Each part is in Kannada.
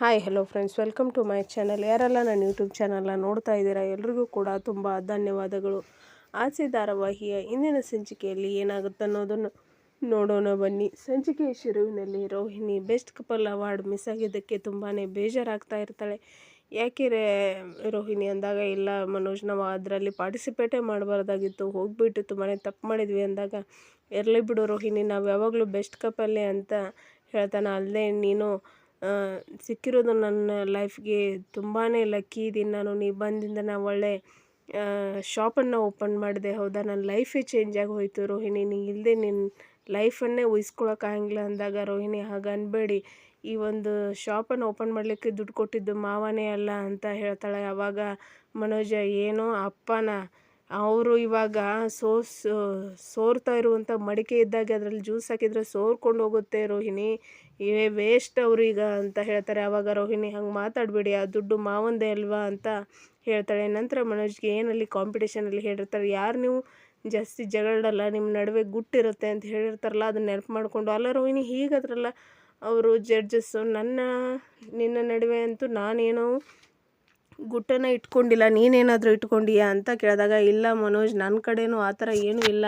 Hi hello friends welcome to my channel ಯಾರೆಲ್ಲ ನನ್ನ ಯೂಟ್ಯೂಬ್ ಚಾನಲ್ನ ನೋಡ್ತಾ ಇದ್ದೀರಾ, ಎಲ್ರಿಗೂ ಕೂಡ ತುಂಬ ಧನ್ಯವಾದಗಳು. ಆಸೆ ಧಾರಾವಾಹಿಯ ಇಂದಿನ ಸಂಚಿಕೆಯಲ್ಲಿ ಏನಾಗುತ್ತೆ ಅನ್ನೋದನ್ನು ನೋಡೋಣ ಬನ್ನಿ. ಸಂಚಿಕೆಯ ಶುರುವಿನಲ್ಲಿ Rohini best couple award miss ಆಗಿದ್ದಕ್ಕೆ ತುಂಬಾ ಬೇಜಾರಾಗ್ತಾ ಇರ್ತಾಳೆ. ಯಾಕೆ ರೋಹಿಣಿ ಅಂದಾಗ, ಇಲ್ಲ ಮನೋಜ್, ನಾವು ಅದರಲ್ಲಿ ಪಾರ್ಟಿಸಿಪೇಟೇ ಮಾಡಬಾರ್ದಾಗಿತ್ತು. ಹೋಗ್ಬಿಟ್ಟು ತುಂಬಾ ತಪ್ಪು ಮಾಡಿದ್ವಿ ಅಂದಾಗ, ಇರಲಿ ಬಿಡು ರೋಹಿಣಿ, ನಾವು ಯಾವಾಗಲೂ ಬೆಸ್ಟ್ ಕಪಲ್ಲೇ ಅಂತ ಹೇಳ್ತಾನೆ. ಅಲ್ಲದೆ ನೀನು ಸಿಕ್ಕಿರೋದು ನನ್ನ ಲೈಫ್ಗೆ ತುಂಬಾ ಲಕ್ಕಿ ಇದ್ದೀನಿ ನಾನು. ನೀವು ಬಂದಿಂದ ನಾವು ಒಳ್ಳೆ ಶಾಪನ್ನು ಓಪನ್ ಮಾಡಿದೆ, ಹೌದಾ? ನನ್ನ ಲೈಫೇ ಚೇಂಜ್ ಆಗಿ ಹೋಯಿತು ರೋಹಿಣಿ. ನೀ ಇಲ್ಲದೆ ನಿನ್ನ ಲೈಫನ್ನೇ ಉಹಿಸ್ಕೊಳಕ್ಕಾಗಿಲ್ಲ ಅಂದಾಗ ರೋಹಿಣಿ, ಹಾಗೆ ಅನ್ಬೇಡಿ. ಈ ಒಂದು ಶಾಪನ್ನು ಓಪನ್ ಮಾಡಲಿಕ್ಕೆ ದುಡ್ಡು ಕೊಟ್ಟಿದ್ದು ಮಾವನೇ ಅಲ್ಲ ಅಂತ ಹೇಳ್ತಾಳೆ. ಆವಾಗ ಮನೋಜ, ಏನೋ ಅಪ್ಪನ ಅವರು ಇವಾಗ ಸೋಸ್ ಸೋರ್ತಾ ಇರುವಂಥ ಮಡಿಕೆ ಇದ್ದಾಗ ಅದರಲ್ಲಿ ಜ್ಯೂಸ್ ಹಾಕಿದರೆ ಸೋರ್ಕೊಂಡು ಹೋಗುತ್ತೆ ರೋಹಿಣಿ. ಇವೇ ವೇಸ್ಟ್ ಅವ್ರೀಗ ಅಂತ ಹೇಳ್ತಾರೆ. ಆವಾಗ ರೋಹಿಣಿ ಹಂಗೆ ಮಾತಾಡಬೇಡಿ, ಆ ದುಡ್ಡು ಮಾವಂದೇ ಅಲ್ವಾ ಅಂತ ಹೇಳ್ತಾಳೆ. ನಂತರ ಮನೋಜ್ಗೆ ಏನಲ್ಲಿ ಕಾಂಪಿಟೇಷನಲ್ಲಿ ಹೇಳಿರ್ತಾರೆ, ಯಾರು ನೀವು ಜಾಸ್ತಿ ಜಗಳಲ್ಲ ನಿಮ್ಮ ನಡುವೆ ಗುಟ್ಟಿರುತ್ತೆ ಅಂತ ಹೇಳಿರ್ತಾರಲ್ಲ, ಅದನ್ನ ನೆನಪು ಮಾಡಿಕೊಂಡು. ಅಲ್ಲ ರೋಹಿಣಿ, ಹೀಗದ್ರಲ್ಲ, ಅವರು ಜಡ್ಜಸ್ಸು, ನನ್ನ, ನಿನ್ನ ನಡುವೆ ಅಂತೂ ನಾನೇನೋ ಗುಟ್ಟನ್ನು ಇಟ್ಕೊಂಡಿಲ್ಲ, ನೀನೇನಾದರೂ ಇಟ್ಕೊಂಡಿಯಾ ಅಂತ ಕೇಳಿದಾಗ, ಇಲ್ಲ ಮನೋಜ್ ನನ್ನ ಕಡೆನೂ ಆ ಥರ ಏನೂ ಇಲ್ಲ.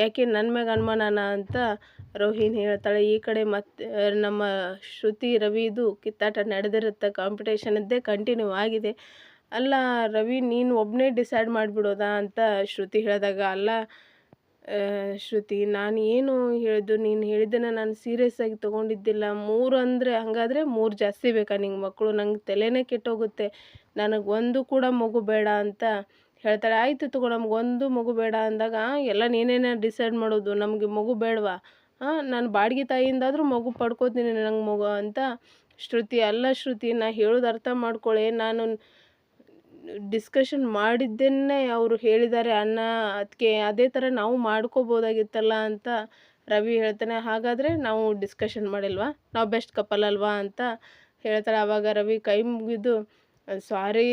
ಯಾಕೆ ನನ್ನ ಮ್ಯಾಗ ಅನುಮಾನನ ಅಂತ ರೋಹಿಣಿ ಹೇಳ್ತಾಳೆ. ಈ ಕಡೆ ಮತ್ತೆ ನಮ್ಮ ಶ್ರುತಿ ರವಿದು ಕಿತ್ತಾಟ ನಡೆದಿರುತ್ತೆ. ಕಾಂಪಿಟೇಷನದ್ದೇ ಕಂಟಿನ್ಯೂ ಆಗಿದೆ. ಅಲ್ಲ ರವಿ, ನೀನು ಒಬ್ಬನೇ ಡಿಸೈಡ್ ಮಾಡಿಬಿಡೋದಾ ಅಂತ ಶ್ರುತಿ ಹೇಳಿದಾಗ, ಅಲ್ಲ ಶ್ರುತಿ, ನಾನು ಏನು ಹೇಳಿದ್ದು? ನೀನು ಹೇಳಿದ್ದನ್ನು ನಾನು ಸೀರಿಯಸ್ ಆಗಿ ತೊಗೊಂಡಿದ್ದಿಲ್ಲ. ಮೂರು ಅಂದರೆ ಹಾಗಾದರೆ ಮೂರು ಜಾಸ್ತಿ ಬೇಕಾ ನಿಂಗೆ ಮಕ್ಕಳು? ನಂಗೆ ತಲೆನೇ ಕೆಟ್ಟೋಗುತ್ತೆ. ನನಗೆ ಒಂದು ಕೂಡ ಮಗು ಬೇಡ ಅಂತ ಹೇಳ್ತಾಳೆ. ಆಯಿತು ತಗೋ, ನಮ್ಗೆ ಒಂದು ಮಗು ಬೇಡ ಅಂದಾಗ, ಎಲ್ಲ ನೀನೇನೇ ಡಿಸೈಡ್ ಮಾಡೋದು? ನಮಗೆ ಮಗು ಬೇಡವಾ? ನಾನು ಬಾಡಿಗೆ ತಾಯಿಯಿಂದಾದರೂ ಮಗು ಪಡ್ಕೋತೀನಿ ನಂಗೆ ಮಗು ಅಂತ ಶ್ರುತಿ, ಅಲ್ಲ ಶ್ರುತಿ, ನಾ ಹೇಳೋದು ಅರ್ಥ ಮಾಡ್ಕೊಳ್ಳಿ ನಾನು ಡಿಸ್ಕಷನ್ ಮಾಡಿದ್ದನ್ನೇ ಅವರು ಹೇಳಿದ್ದಾರೆ ಅಣ್ಣ ಅದಕ್ಕೆ ಅದೇ ಥರ ನಾವು ಮಾಡ್ಕೋಬೋದಾಗಿತ್ತಲ್ಲ ಅಂತ ರವಿ ಹೇಳ್ತಾನೆ. ಹಾಗಾದರೆ ನಾವು ಡಿಸ್ಕಷನ್ ಮಾಡಿಲ್ವಾ? ನಾವು ಬೆಸ್ಟ್ ಕಪಲ್ ಅಲ್ವಾ? ಅಂತ ಹೇಳ್ತಾರೆ ಆವಾಗ ರವಿ ಕೈ ಮುಗಿದು ಸಾರಿ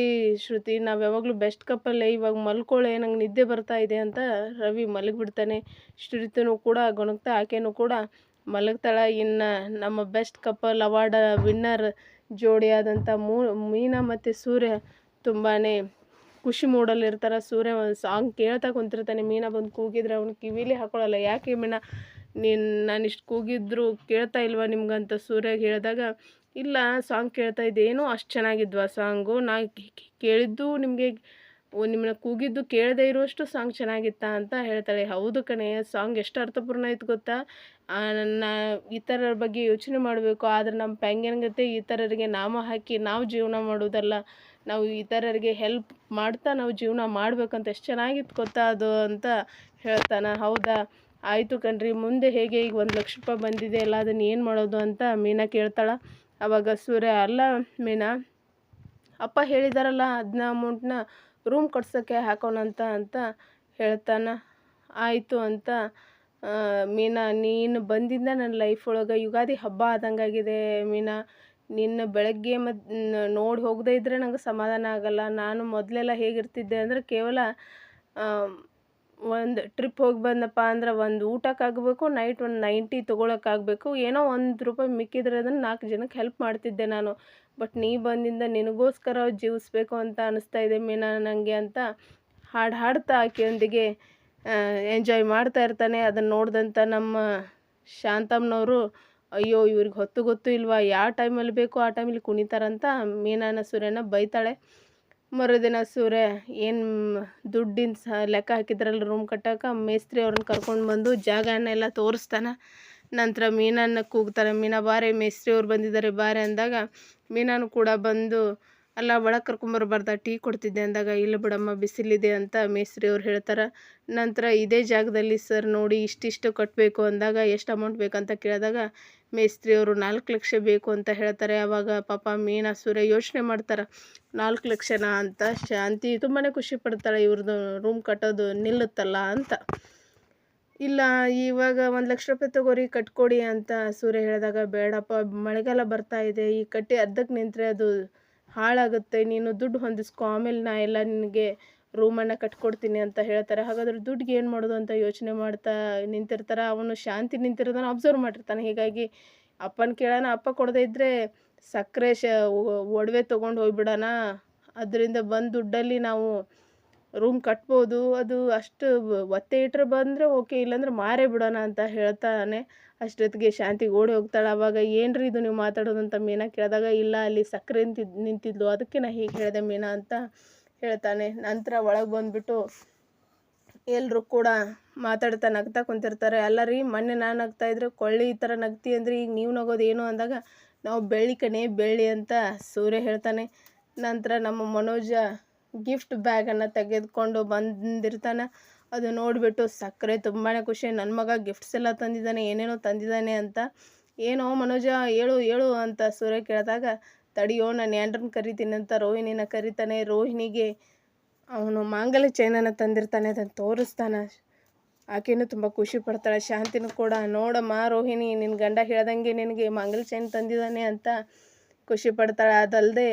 ಶ್ರುತಿ, ನಾವು ಯಾವಾಗಲೂ ಬೆಸ್ಟ್ ಕಪ್ಪಲ್ಲೇ ಇವಾಗ ಮಲ್ಕೊಳ್ಳೆ ನಂಗೆ ನಿದ್ದೆ ಬರ್ತಾ ಇದೆ ಅಂತ ರವಿ ಮಲಗಿಬಿಡ್ತಾನೆ. ಶ್ರುತಿನೂ ಕೂಡ ಗೊಣಗ್ತಾ ಆಕೆನೂ ಕೂಡ ಮಲಗ್ತಾಳೆ. ಇನ್ನು ನಮ್ಮ ಬೆಸ್ಟ್ ಕಪ್ಪಲ್ ಅವಾರ್ಡ್ ವಿನ್ನರ್ ಜೋಡಿಯಾದಂಥ ಮೂ, ಮೀನಾ ಮತ್ತು ಸೂರ್ಯ ತುಂಬಾ ಖುಷಿ ಮೂಡಲ್ಲಿರ್ತಾರೆ. ಸೂರ್ಯ ಒಂದು ಸಾಂಗ್ ಕೇಳ್ತಾ ಕುಂತಿರ್ತಾನೆ. ಮೀನಾ ಬಂದು ಕೂಗಿದ್ರೆ ಅವ್ನು ಕಿವಿಲಿ ಹಾಕೊಳ್ಳಲ್ಲ ಯಾಕೆ ಮೀನಾ, ನೀನು ನಾನು ಇಷ್ಟು ಕೂಗಿದ್ರು ಕೇಳ್ತಾ ಇಲ್ವಾ ನಿಮ್ಗಂತ ಸೂರ್ಯಗೆ ಹೇಳಿದಾಗ ಇಲ್ಲ, ಸಾಂಗ್ ಕೇಳ್ತಾ ಇದ್ದೆ. ಏನೋ ಅಷ್ಟು ಚೆನ್ನಾಗಿದ್ವು ಸಾಂಗು. ನಾ ಕೇಳಿದ್ದು ನಿಮಗೆ ನಿಮ್ಮನ್ನ ಕೂಗಿದ್ದು ಕೇಳದೇ ಇರುವಷ್ಟು ಸಾಂಗ್ ಚೆನ್ನಾಗಿತ್ತಾ ಅಂತ ಹೇಳ್ತಾಳೆ. ಹೌದು ಕಣೆ, ಸಾಂಗ್ ಎಷ್ಟು ಅರ್ಥಪೂರ್ಣ ಇತ್ತು ಗೊತ್ತಾ? ನನ್ನ ಇತರರ ಬಗ್ಗೆ ಯೋಚನೆ ಮಾಡಬೇಕು. ಆದರೆ ನಮ್ಮ ಪೆಂಗನ್ಗತೆ ಈ ಥರರಿಗೆ ನಾಮ ಹಾಕಿ ನಾವು ಜೀವನ ಮಾಡೋದಲ್ಲ ನಾವು ಇತರರಿಗೆ ಹೆಲ್ಪ್ ಮಾಡ್ತಾ ನಾವು ಜೀವನ ಮಾಡಬೇಕಂತ ಎಷ್ಟು ಚೆನ್ನಾಗಿತ್ತು ಗೊತ್ತಾ ಅದು ಅಂತ ಹೇಳ್ತಾನೆ. ಹೌದಾ? ಆಯಿತು ಕಣ್ರಿ. ಮುಂದೆ ಹೇಗೆ ಈಗ ಒಂದು ಲಕ್ಷ ರೂಪಾಯಿ ಬಂದಿದೆ, ಎಲ್ಲ ಅದನ್ನು ಏನು ಮಾಡೋದು ಅಂತ ಮೀನಾ ಕೇಳ್ತಾಳೆ. ಆವಾಗ ಸೂರ್ಯ, ಅಲ್ಲ ಮೀನಾ, ಅಪ್ಪ ಹೇಳಿದಾರಲ್ಲ ಅದನ್ನ ಅಮೌಂಟ್ನ ರೂಮ್ ಕಟ್ಸೋಕ್ಕೆ ಹಾಕೋಣಂತ ಅಂತ ಹೇಳ್ತಾನೆ. ಆಯಿತು ಅಂತ ಮೀನಾ, ನೀನು ಬಂದಿಂದ ನನ್ನ ಲೈಫ್ ಒಳಗೆ ಯುಗಾದಿ ಹಬ್ಬ ಆದಂಗಾಗಿದೆ ಮೀನಾ. ನಿನ್ನ ಬೆಳಗ್ಗೆ ಮತ್ತು ನೋಡಿ ಹೋಗದೇ ಇದ್ದರೆ ನಂಗೆ ಸಮಾಧಾನ ಆಗಲ್ಲ. ನಾನು ಮೊದಲೆಲ್ಲ ಹೇಗಿರ್ತಿದ್ದೆ ಅಂದರೆ ಕೇವಲ ಒಂದು ಟ್ರಿಪ್ ಹೋಗಿ ಬಂದಪ್ಪ ಅಂದ್ರೆ ಒಂದು ಊಟಕ್ಕಾಗಬೇಕು ನೈಟ್ ಒಂದು ನೈಂಟಿ ತೊಗೊಳಕ್ಕಾಗಬೇಕು ಏನೋ ಒಂದು ರೂಪಾಯಿ ಮಿಕ್ಕಿದ್ರೆ ಅದನ್ನು ನಾಲ್ಕು ಜನಕ್ಕೆ ಹೆಲ್ಪ್ ಮಾಡ್ತಿದ್ದೆ ನಾನು. ಬಟ್ ನೀ ಬಂದಿಂದ ನಿನಗೋಸ್ಕರ ಜೀವಿಸ್ಬೇಕು ಅಂತ ಅನಿಸ್ತಾ ಇದೆ ಮೀನಾ ನನಗೆ ಅಂತ ಹಾಡು ಹಾಡ್ತಾ ಆಕೆಯೊಂದಿಗೆ ಎಂಜಾಯ್ ಮಾಡ್ತಾ ಇರ್ತಾನೆ. ಅದನ್ನು ನೋಡಿದಂಥ ನಮ್ಮ ಶಾಂತಮ್ಮನವರು, ಅಯ್ಯೋ, ಇವ್ರಿಗೆ ಹೊತ್ತು ಗೊತ್ತು ಇಲ್ವಾ? ಯಾವ ಟೈಮಲ್ಲಿ ಬೇಕು ಆ ಟೈಮಲ್ಲಿ ಕುಣಿತಾರಂತ ಮೀನಾನ ಸೂರ್ಯನ ಬೈತಾಳೆ. ಮರುದಿನ ಸೂರ್ಯ ಏನು ದುಡ್ಡಿನ ಸಹ ಲೆಕ್ಕ ಹಾಕಿದ್ರಲ್ಲ ರೂಮ್ ಕಟ್ಟೋಕೆ? ಮೇಸ್ತ್ರಿ ಅವ್ರನ್ನ ಕರ್ಕೊಂಡು ಬಂದು ಜಾಗನೆಲ್ಲ ತೋರಿಸ್ತಾನೆ. ನಂತರ ಮೀನನ್ನ ಕೂಗ್ತಾನೆ. ಮೀನಾ, ಬಾರೆ, ಮೇಸ್ತ್ರಿ ಅವ್ರು ಬಂದಿದ್ದಾರೆ, ಬಾರೆ ಅಂದಾಗ ಮೀನನ್ನು ಕೂಡ ಬಂದು, ಅಲ್ಲ, ಒಳಗೆ ಕರ್ಕೊಂಬರ್ಬಾರ್ದ ಟೀ ಕೊಡ್ತಿದ್ದೆ ಅಂದಾಗ, ಇಲ್ಲ ಬಿಡಮ್ಮ, ಬಿಸಿಲಿದೆ ಅಂತ ಮೇಸ್ತ್ರಿ ಅವ್ರು ಹೇಳ್ತಾರೆ. ನಂತರ ಇದೇ ಜಾಗದಲ್ಲಿ, ಸರ್, ನೋಡಿ ಇಷ್ಟಿಷ್ಟು ಕಟ್ಟಬೇಕು ಅಂದಾಗ, ಎಷ್ಟು ಅಮೌಂಟ್ ಬೇಕಂತ ಕೇಳಿದಾಗ ಮೇಸ್ತ್ರಿ ಅವರು ನಾಲ್ಕು ಲಕ್ಷ ಬೇಕು ಅಂತ ಹೇಳ್ತಾರೆ. ಆವಾಗ ಪಾಪ ಮೀನಾ, ಸೂರ್ಯ ಯೋಚನೆ ಮಾಡ್ತಾರೆ, ನಾಲ್ಕು ಲಕ್ಷನಾ ಅಂತ. ಶಾಂತಿ ತುಂಬಾ ಖುಷಿ ಪಡ್ತಾಳೆ ಇವ್ರದ್ದು ರೂಮ್ ಕಟ್ಟೋದು ನಿಲ್ಲುತ್ತಲ್ಲ ಅಂತ. ಇಲ್ಲ, ಇವಾಗ ಒಂದು ಲಕ್ಷ ರೂಪಾಯಿ ತಗೋರಿ, ಕಟ್ಕೊಡಿ ಅಂತ ಸೂರ್ಯ ಹೇಳಿದಾಗ, ಬೇಡಪ್ಪ, ಮಳೆಗಾಲ ಬರ್ತಾ ಇದೆ, ಈ ಕಟ್ಟಿ ಅರ್ಧಕ್ಕೆ ನಿಂತರೆ ಅದು ಹಾಳಾಗುತ್ತೆ, ನೀನು ದುಡ್ಡು ಹೊಂದಿಸ್ಕೊ, ಆಮೇಲೆ ನಾ ಎಲ್ಲ ನಿನಗೆ ರೂಮನ್ನು ಕಟ್ಕೊಡ್ತೀನಿ ಅಂತ ಹೇಳ್ತಾರೆ. ಹಾಗಾದ್ರೆ ದುಡ್ಡಿಗೆ ಏನು ಮಾಡೋದು ಅಂತ ಯೋಚನೆ ಮಾಡ್ತಾ ನಿಂತಿರ್ತಾರೆ? ಅವನು ಶಾಂತಿ ನಿಂತಿರೋದನ್ನು ಅಬ್ಸರ್ವ್ ಮಾಡಿರ್ತಾನೆ. ಹೀಗಾಗಿ ಅಪ್ಪನ ಕೇಳೋಣ, ಅಪ್ಪ ಕೊಡದೇ ಇದ್ದರೆ ಸಕ್ಕರೆ ಶ, ಒಡವೆ ತೊಗೊಂಡು ಹೋಗ್ಬಿಡೋಣ. ಅದರಿಂದ ಬಂದ ದುಡ್ಡಲ್ಲಿ ನಾವು ರೂಮ್ ಕಟ್ಬೋದು. ಅದು ಅಷ್ಟು ಒತ್ತೆ ಇಟ್ಟರೆ ಬಂದರೆ ಓಕೆ ಇಲ್ಲಾಂದ್ರೆ ಮಾರೇ ಬಿಡೋಣ ಅಂತ ಹೇಳ್ತಾನೆ. ಅಷ್ಟೊತ್ತಿಗೆ ಶಾಂತಿ ಓಡಿ ಹೋಗ್ತಾಳೆ. ಅವಾಗ ಏನ್ರಿ ಇದು ನೀವು ಮಾತಾಡೋದು ಅಂತ ಮೀನಾ ಕೇಳಿದಾಗ, ಇಲ್ಲ ಅಲ್ಲಿ ಸಕ್ಕರೆ ನಿಂತಿದ್ ನಿಂತಿದ್ಲು. ಅದಕ್ಕೆ ನಾ ಹೀಗೆ ಹೇಳಿದೆ ಮೀನಾ ಅಂತ ಹೇಳ್ತಾನೆ. ನಂತರ ಒಳಗೆ ಬಂದ್ಬಿಟ್ಟು ಎಲ್ಲರೂ ಕೂಡ ಮಾತಾಡ್ತಾ ನಗ್ತಾ ಕುಂತಿರ್ತಾರೆ. ಅಲ್ಲ ರೀ ಮೊನ್ನೆ ನಾನು ನಗ್ತಾ ಇದ್ರೆ ಕೊಳ್ಳಿ ಈ ಥರ ನಗ್ತಿ ಅಂದ್ರೆ ಈಗ ನೀವು ನಗೋದು ಏನು ಅಂದಾಗ ನಾವು ಬೆಳ್ಳಿ ಕಣೆ ಬೆಳ್ಳಿ ಅಂತ ಸೂರ್ಯ ಹೇಳ್ತಾನೆ. ನಂತರ ನಮ್ಮ ಮನೋಜ ಗಿಫ್ಟ್ ಬ್ಯಾಗನ್ನು ತೆಗೆದುಕೊಂಡು ಬಂದಿರ್ತಾನೆ. ಅದು ನೋಡಿಬಿಟ್ಟು ಸಕ್ಕರೆ ತುಂಬಾ ಖುಷಿ. ನನ್ನ ಮಗ ಗಿಫ್ಟ್ಸ್ ಎಲ್ಲ ತಂದಿದ್ದಾನೆ, ಏನೇನೋ ತಂದಿದ್ದಾನೆ ಅಂತ. ಏನೋ ಮನೋಜ, ಹೇಳು ಹೇಳು ಅಂತ ಸೂರ್ಯ ಕೇಳಿದಾಗ ತಡಿಯೋ, ನಾನು ಯಾಂಡ್ರನ್ನ ಕರಿತೀನಿ ಅಂತ ರೋಹಿಣಿನ ಕರಿತಾನೆ. ರೋಹಿಣಿಗೆ ಅವನು ಮಾಂಗಲ್ಯ ಚೈನನ ತಂದಿರ್ತಾನೆ, ಅದನ್ನು ತೋರಿಸ್ತಾನೆ. ಆಕೆಯೂ ತುಂಬ ಖುಷಿ ಪಡ್ತಾಳೆ. ಶಾಂತಿನೂ ಕೂಡ, ನೋಡಮ್ಮ ರೋಹಿಣಿ ನಿನ್ನ ಗಂಡ ಹೇಳ್ದಂಗೆ ನಿನಗೆ ಮಾಂಗಲ್ಯ ಚೈನ್ ತಂದಿದ್ದಾನೆ ಅಂತ ಖುಷಿ ಪಡ್ತಾಳೆ. ಅದಲ್ಲದೆ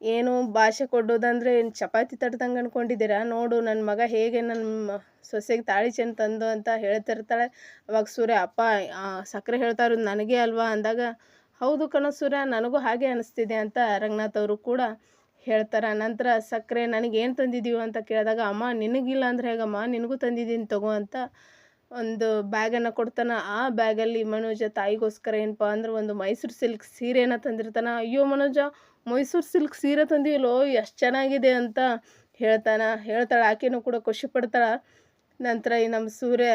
ಏನು ಭಾಷೆ ಕೊಡೋದಂದರೆ ಏನು ಚಪಾತಿ ತಡ್ದಂಗೆ ಅಂದ್ಕೊಂಡಿದ್ದೀರಾ ನೋಡು ನನ್ನ ಮಗ ಹೇಗೆ ನನ್ನ ಸೊಸೆಗೆ ತಾಳಿ ಚೈನ್ ತಂದು ಅಂತ ಹೇಳ್ತಿರ್ತಾಳೆ. ಅವಾಗ ಸೂರ್ಯ, ಅಪ್ಪ ಸಕ್ಕರೆ ಹೇಳ್ತಾ ಇರೋದು ನನಗೆ ಅಲ್ವಾ? ಅಂದಾಗ ಹೌದು ಕಣಸೂರ ನನಗೂ ಹಾಗೆ ಅನಿಸ್ತಿದೆ ಅಂತ ರಂಗನಾಥ್ ಅವರು ಕೂಡ ಹೇಳ್ತಾರೆ. ನಂತರ ಸಕ್ಕರೆ ನನಗೇನು ತಂದಿದ್ದೀವಿ ಅಂತ ಕೇಳಿದಾಗ, ಅಮ್ಮ ನಿನಗಿಲ್ಲ ಅಂದ್ರೆ ಹೇಗಮ್ಮ ನಿನಗೂ ತಂದಿದ್ದೀನಿ ತಗೋ ಅಂತ ಒಂದು ಬ್ಯಾಗನ್ನು ಕೊಡ್ತಾನೆ. ಆ ಬ್ಯಾಗಲ್ಲಿ ಮನೋಜ ತಾಯಿಗೋಸ್ಕರ ಏನಪ್ಪ ಅಂದ್ರೆ ಒಂದು ಮೈಸೂರು ಸಿಲ್ಕ್ ಸೀರೆನ ತಂದಿರ್ತಾನೆ. ಅಯ್ಯೋ ಮನೋಜ, ಮೈಸೂರು ಸಿಲ್ಕ್ ಸೀರೆ ತಂದಿಲ್ಲೋ ಎಷ್ಟು ಚೆನ್ನಾಗಿದೆ ಅಂತ ಹೇಳ್ತಾನೆ. ಹೇಳ್ತಾಳೆ, ಆಕೆನೂ ಕೂಡ ಖುಷಿ ಪಡ್ತಾಳೆ. ನಂತರ ಈ ನಮ್ಮ ಸೂರ್ಯ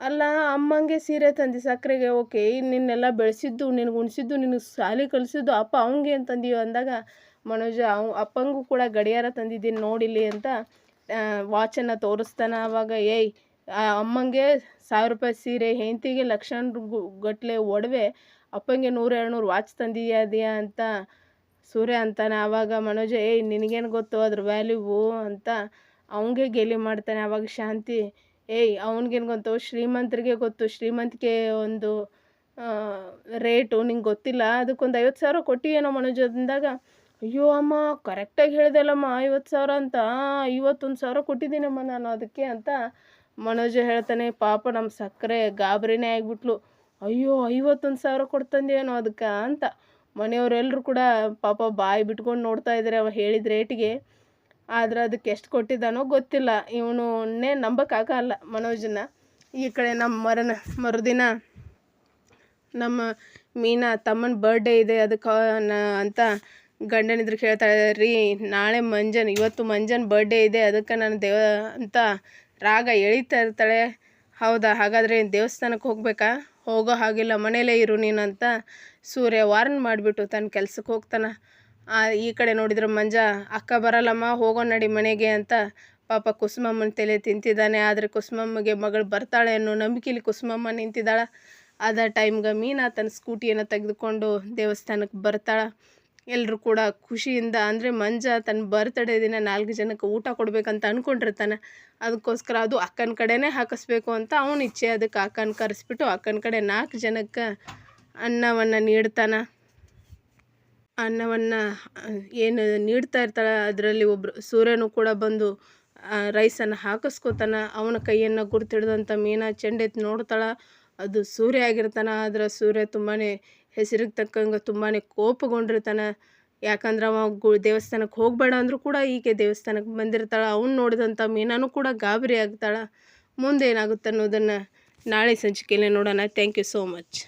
ಅಲ್ಲ, ಅಮ್ಮಂಗೆ ಸೀರೆ ತಂದು, ಸಕ್ಕರೆಗೆ ಓಕೆ ನಿನ್ನೆಲ್ಲ ಬೆಳೆಸಿದ್ದು, ನಿನಗೆ ಉಣಿಸಿದ್ದು, ನಿನಗೆ ಶಾಲೆ ಕಲಿಸಿದ್ದು ಅಪ್ಪ ಅವಂಗೆ ತಂದೀಯೋ ಅಂದಾಗ, ಮನೋಜ, ಅವ ಅಪ್ಪಂಗೂ ಕೂಡ ಗಡಿಯಾರ ತಂದಿದ್ದೀನಿ ನೋಡಿಲಿ ಅಂತ ವಾಚನ್ನು ತೋರಿಸ್ತಾನೆ ಆವಾಗ ಏಯ್ ಅಮ್ಮಂಗೆ ಸಾವಿರ ರೂಪಾಯಿ ಸೀರೆ, ಹೆಂಡತಿಗೆ ಲಕ್ಷ ಗಟ್ಟಲೆ ಒಡವೆ, ಅಪ್ಪಂಗೆ ನೂರು, ಎರಡುನೂರು ವಾಚ್ ತಂದಿದ್ಯಾ, ಅದೆಯಾ ಅಂತ ಸೂರ್ಯ ಅಂತಾನೆ ಆವಾಗ ಮನೋಜ, ಏಯ್, ನಿನಗೇನು ಗೊತ್ತು ಅದ್ರ ವ್ಯಾಲ್ಯೂವು ಅಂತ ಅವಂಗೆ ಗೇಲಿ ಮಾಡ್ತಾನೆ ಆವಾಗ ಶಾಂತಿ. ಏಯ್, ಅವ್ನಿಗೇನು ಗೊತ್ತು? ಶ್ರೀಮಂತರಿಗೆ ಗೊತ್ತು. ಶ್ರೀಮಂತಿಕೆ ಒಂದು ರೇಟು ನಿಂಗೆ ಗೊತ್ತಿಲ್ಲ. ಅದಕ್ಕೊಂದು ಐವತ್ತು ಸಾವಿರ ಕೊಟ್ಟಿಯೇನೋ ಮನೋಜ್ ಅಂದಾಗ ಅಯ್ಯೋ ಅಮ್ಮ, ಕರೆಕ್ಟಾಗಿ ಹೇಳಿದೆಲ್ಲಮ್ಮ, ಐವತ್ತು ಸಾವಿರ ಅಂತ. ಐವತ್ತೊಂದು ಸಾವಿರ ಕೊಟ್ಟಿದ್ದೀನಮ್ಮ ನಾನು ಅದಕ್ಕೆ ಅಂತ ಮನೋಜ ಹೇಳ್ತಾನೆ. ಪಾಪ ನಮ್ಮ ಸಕ್ಕರೆ ಗಾಬರಿನೇ ಆಗಿಬಿಟ್ಲು. ಅಯ್ಯೋ, ಐವತ್ತೊಂದು ಸಾವಿರ ಕೊಡ್ತಂದೇನೋ ಅದಕ್ಕೆ ಅಂತ ಮನೆಯವರೆಲ್ಲರೂ ಕೂಡ ಪಾಪ ಬಾಯಿ ಬಿಟ್ಕೊಂಡು ನೋಡ್ತಾ ಇದ್ದಾರೆ ಅವ ಹೇಳಿದ ರೇಟಿಗೆ. ಆದ್ರೆ ಅದಕ್ಕೆ ಎಷ್ಟು ಕೊಟ್ಟಿದ್ದಾನೋ ಗೊತ್ತಿಲ್ಲ. ಇವನೇ ನಂಬಕ್ಕಾಗಲ್ಲ ಮನೋಜನ. ಈ ಕಡೆ ನಮ್ಮ ಮರನ, ಮರುದಿನ ನಮ್ಮ ಮೀನಾ ತಮ್ಮನ ಬರ್ಡೇ ಇದೆ, ಅದಕ್ಕೆ ಅಂತ ಗಂಡನ ಇದ್ರಿಗೆ ಹೇಳ್ತಾಳೆ ರೀ ನಾಳೆ ಮಂಜನ್, ಇವತ್ತು ಮಂಜನ್ ಬರ್ಡೇ ಇದೆ, ಅದಕ್ಕೆ ನಾನು ದೇವ ಅಂತ ರಾಗ ಎಳಿತಾ ಇರ್ತಾಳೆ. ಹೌದಾ? ಹಾಗಾದರೆ ದೇವಸ್ಥಾನಕ್ಕೆ ಹೋಗಬೇಕಾ? ಹೋಗೋ ಹಾಗಿಲ್ಲ, ಮನೇಲೇ ಇರು ನೀನು ಅಂತ ಸೂರ್ಯ ವಾರ್ನ್ ಮಾಡಿಬಿಟ್ಟು ತನ್ನ ಕೆಲಸಕ್ಕೆ ಹೋಗ್ತಾನೆ. ಈ ಕಡೆ ನೋಡಿದ್ರೆ ಮಂಜ, ಅಕ್ಕ ಬರಲ್ಲಮ್ಮ, ಹೋಗೋ ನಡಿ ಮನೆಗೆ ಅಂತ ಪಾಪ ಕುಸುಮಮ್ಮನ ತಲೆ ತಿಂತಿದ್ದಾನೆ. ಆದರೆ ಕುಸುಮಮ್ಮಗೆ ಮಗಳು ಬರ್ತಾಳೆ ಅನ್ನೋ ನಂಬಿಕೆಲಿ ಕುಸುಮಮ್ಮ ನಿಂತಿದ್ದಾಳೆ. ಅದ ಟೈಮ್ಗೆ ಮೀನಾ ತನ್ನ ಸ್ಕೂಟಿಯನ್ನು ತೆಗೆದುಕೊಂಡು ದೇವಸ್ಥಾನಕ್ಕೆ ಬರ್ತಾಳೆ. ಎಲ್ಲರೂ ಕೂಡ ಖುಷಿಯಿಂದ, ಅಂದರೆ ಮಂಜ ತನ್ನ ಬರ್ತ್ಡೇ ದಿನ ನಾಲ್ಕು ಜನಕ್ಕೆ ಊಟ ಕೊಡಬೇಕಂತ ಅಂದ್ಕೊಂಡಿರ್ತಾನೆ ಅದಕ್ಕೋಸ್ಕರ ಅದು ಅಕ್ಕನ ಕಡೆನೇ ಹಾಕಿಸ್ಬೇಕು ಅಂತ ಅವನ ಇಚ್ಛೆ. ಅದಕ್ಕೆ ಅಕ್ಕನ ಕರೆಸ್ಬಿಟ್ಟು ಅಕ್ಕನ ಕಡೆ ನಾಲ್ಕು ಜನಕ್ಕೆ ಅನ್ನವನ್ನು ನೀಡ್ತಾನೆ. ಅನ್ನವನ್ನು ಏನು ನೀಡ್ತಾ ಇರ್ತಾಳೆ, ಅದರಲ್ಲಿ ಒಬ್ಬರು ಸೂರ್ಯನು ಕೂಡ ಬಂದು ರೈಸನ್ನು ಹಾಕಿಸ್ಕೋತಾನೆ. ಅವನ ಕೈಯನ್ನು ಗುರ್ತಿಡ್ದಂಥ ಮೀನಾ ಚೆಂಡೆತ್ ನೋಡ್ತಾಳೆ. ಅದು ಸೂರ್ಯ ಆಗಿರ್ತಾನೆ. ಆದ್ರೆ ಸೂರ್ಯ ತುಂಬಾ ಹೆಸರಿಗೆ ತಕ್ಕಂಗೆ ತುಂಬಾ ಕೋಪಗೊಂಡಿರ್ತಾನೆ. ಯಾಕಂದ್ರೆ ಅವ ಗು ದೇವಸ್ಥಾನಕ್ಕೆ ಹೋಗಬೇಡ ಅಂದರೂ ಕೂಡ ಈಕೆ ದೇವಸ್ಥಾನಕ್ಕೆ ಬಂದಿರ್ತಾಳೆ. ಅವನು ನೋಡಿದಂಥ ಮೀನಾನು ಕೂಡ ಗಾಬರಿ ಆಗ್ತಾಳೆ. ಮುಂದೆ ಏನಾಗುತ್ತೆ ಅನ್ನೋದನ್ನು ನಾಳೆ ಸಂಚಿಕೆಯಲ್ಲೇ ನೋಡೋಣ. Thank you so much